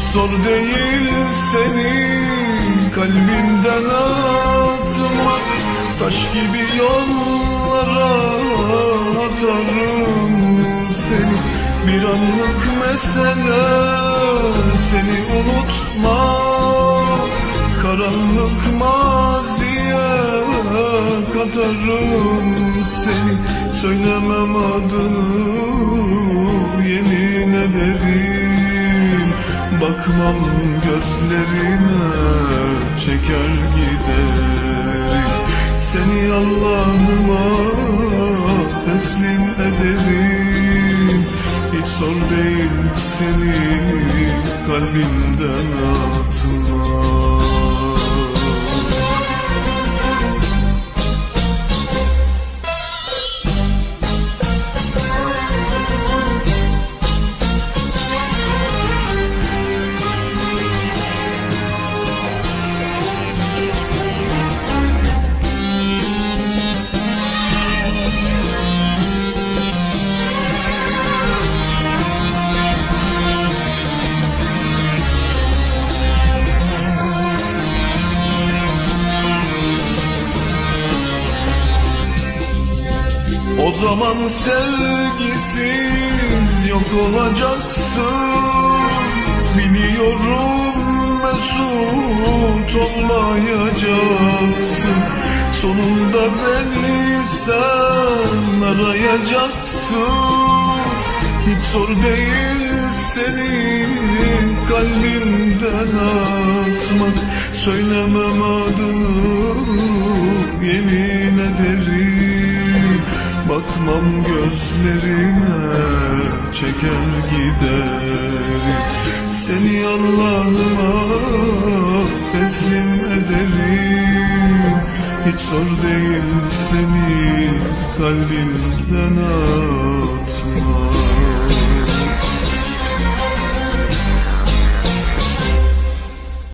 zor değil seni kalbimden atmak. Taş gibi yollara atarım seni. Bir anlık mesele seni unutmak Karanlık maziye katarım seni. Söylemem adını yemin ederim Bakmam gözlerine çeker giderim Seni Allah'ıma teslim ederim. Hiç zor değil seni kalbimden atmak O zaman sevgisiz yok olacaksın. Biliyorum mesut olmayacaksın. Sonunda beni sen arayacaksın. Hiç zor değil seni kalbimden atmak. Söylemem adını yemin Bakmam gözlerine çeker giderim Seni Allah'ıma teslim ederim. Hiç zor değil seni kalbimden atmak